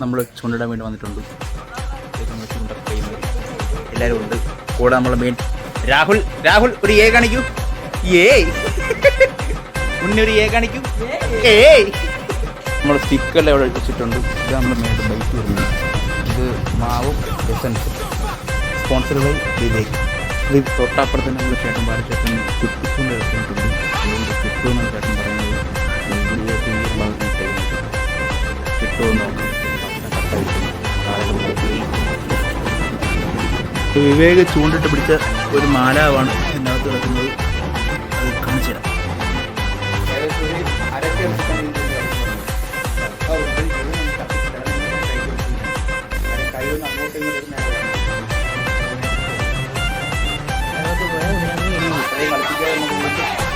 നമ്മൾ ചൂണ്ടിടാൻ വേണ്ടി വന്നിട്ടുണ്ട്. എല്ലാവരും ഉണ്ട്. കൂടെ നമ്മൾ മെയിൻ രാഹുൽ രാഹുൽ ഒരു ഏ കാണിക്കൂ. ഏയ് ഉണ്ണി ഒരു ഏ കാണിക്കൂ ഏയ് നമ്മൾ സ്റ്റിക്കെല്ലാം ഇവിടെ വെച്ചിട്ടുണ്ട്. ഇത് നമ്മൾ മെയിൻ ബൈക്ക് വരുന്നത് ഇത് മാവും എസൻസും സ്പോൺസർ ബൈ ഇത് തൊട്ടപ്പുറത്ത് നമ്മൾ ചേട്ടൻ പാലച്ചേട്ടൻ കുട്ടിച്ചുകൊണ്ട് എടുത്തിട്ടുണ്ട് അതുകൊണ്ട് കിട്ടുമെന്നാണ് ചേട്ടൻ പറയുന്നത്. കിട്ടുമെന്ന് വിവേക് ചൂണ്ടിട്ട് പിടിച്ച ഒരു മാലാവാണ് ഇതിനകത്ത് കിടക്കുന്നത്. അത് കാണിച്ചു തരാം. കളിപ്പിക്കാതെ